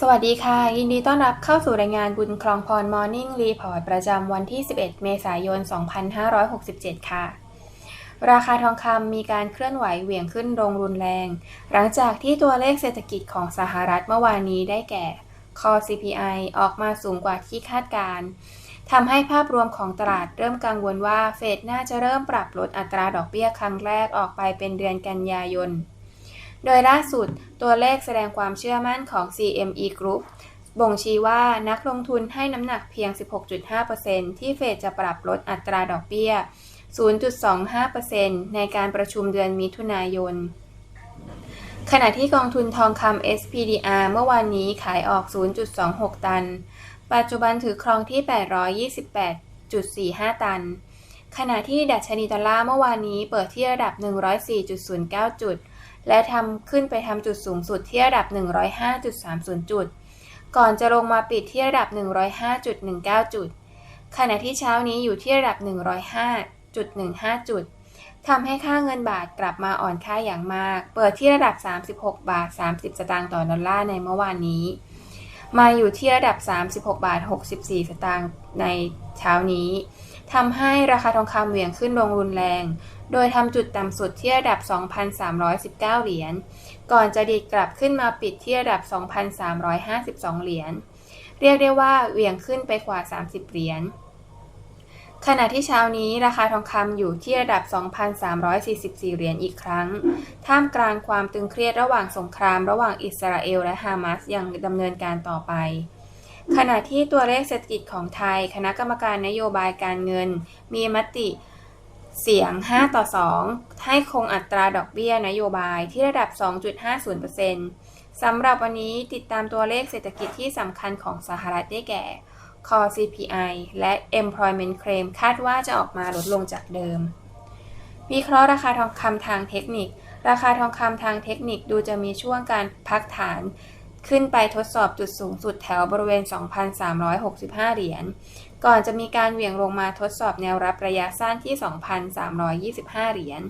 สวัสดีค่ะ ยินดีต้อนรับเข้าสู่รายงานบุญคลองพร Morning Report ประจำวันที่ 11 เมษายน 2567 ค่ะ ราคาทองคำมีการเคลื่อนไหวเหวี่ยงขึ้นลงรุนแรง หลังจากที่ตัวเลขเศรษฐกิจของสหรัฐเมื่อวานนี้ได้แก่ Core CPI ออกมาสูงกว่าที่คาดการณ์ทำให้ภาพรวมของตลาดเริ่มกังวลว่าเฟดน่าจะเริ่มปรับลดอัตราดอกเบี้ยครั้งแรกออกไปเป็นเดือนกันยายน โดยล่าสุดตัวเลขแสดงความเชื่อมั่นของ CME Group บ่งชี้ว่านักลงทุนให้น้ำหนักเพียง 16.5%ที่เฟดจะปรับลดอัตราดอกเบี้ย 0.25%ในการประชุมเดือนมิถุนายน ขณะที่กองทุนทองคำ SPDR เมื่อวานนี้ขายออก 0.26 ตัน ปัจจุบันถือครองที่ 828.45 ตัน ขณะที่ดัชนีดอลลาร์เมื่อวานนี้เปิดที่ระดับ 104.09 จุด และทำขึ้นไปทำจุดสูงสุดที่ระดับ 105.30 จุด ก่อนจะลงมาปิดที่ระดับ 105.19 จุด ขณะที่เช้านี้อยู่ที่ระดับ 105.15 จุดทำให้ค่าเงินบาทกลับมาอ่อนค่าอย่างมาก เปิดที่ระดับ 36 บาท 30 สตางค์ต่อดอลลาร์ในเมื่อวานนี้ มาอยู่ที่ระดับ 36 บาท 64 สตางค์ในเช้านี้ทำให้ราคาทองคำเหวี่ยงขึ้นลงรุนแรง โดยทำจุดต่ำสุดที่ระดับ 2,319 เหรียญ ก่อนจะดีดกลับขึ้นมาปิดที่ระดับ 2,352 เหรียญ เรียกได้ว่าเหวี่ยงขึ้นไปกว่า 30 เหรียญ ขณะที่เช้านี้ราคาทองคำอยู่ที่ระดับ 2,344 เหรียญอีกครั้ง ท่ามกลางความตึงเครียดระหว่างสงครามระหว่างอิสราเอลและฮามาสยังดำเนินการต่อไป ขณะที่ตัวเลขเศรษฐกิจของไทย คณะกรรมการนโยบายการเงิน มีมติเสียง 5 ต่อ 2 ให้คงอัตราดอกเบี้ยนโยบายที่ระดับ 2.50%สำหรับวันนี้ติดตามตัวเลขเศรษฐกิจที่สำคัญของสหรัฐได้แก่ Core CPI และ Employment Claim คาดว่าจะออกมาลดลงจากเดิม วิเคราะห์ราคาทองคำทางเทคนิค ราคาทองคำทางเทคนิคดูจะมีช่วงการพักฐาน ขึ้นไปทดสอบจุดสูงสุดแถวบริเวณ 2,365 เหรียญ ก่อนจะมีการเหวี่ยงลงมาทดสอบแนวรับระยะสั้นที่ 2,325 เหรียญ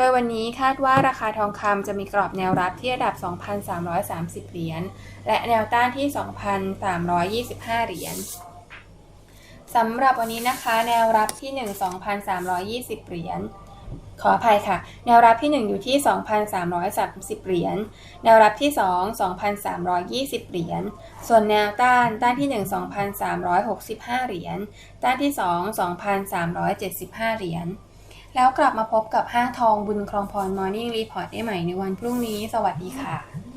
โดยวันนี้คาดว่าราคาทองคำจะมีกรอบแนวรับที่ระดับ 2,330 เหรียญ และแนวต้านที่ 2,325 เหรียญสำหรับวันนี้นะคะ แนวรับที่ 1 2,320 เหรียญขออภัยค่ะ แนวรับที่ 1 อยู่ที่ 2,330 เหรียญ แนวรับที่ 2 2,320 เหรียญ ส่วนแนวต้าน ต้านที่ 1 2,365 เหรียญ ต้านที่ 2 2,375 เหรียญ แล้วกลับมาพบกับห้าทองบุญคลองพร Morning Report ได้ใหม่ในวันพรุ่งนี้ สวัสดีค่ะ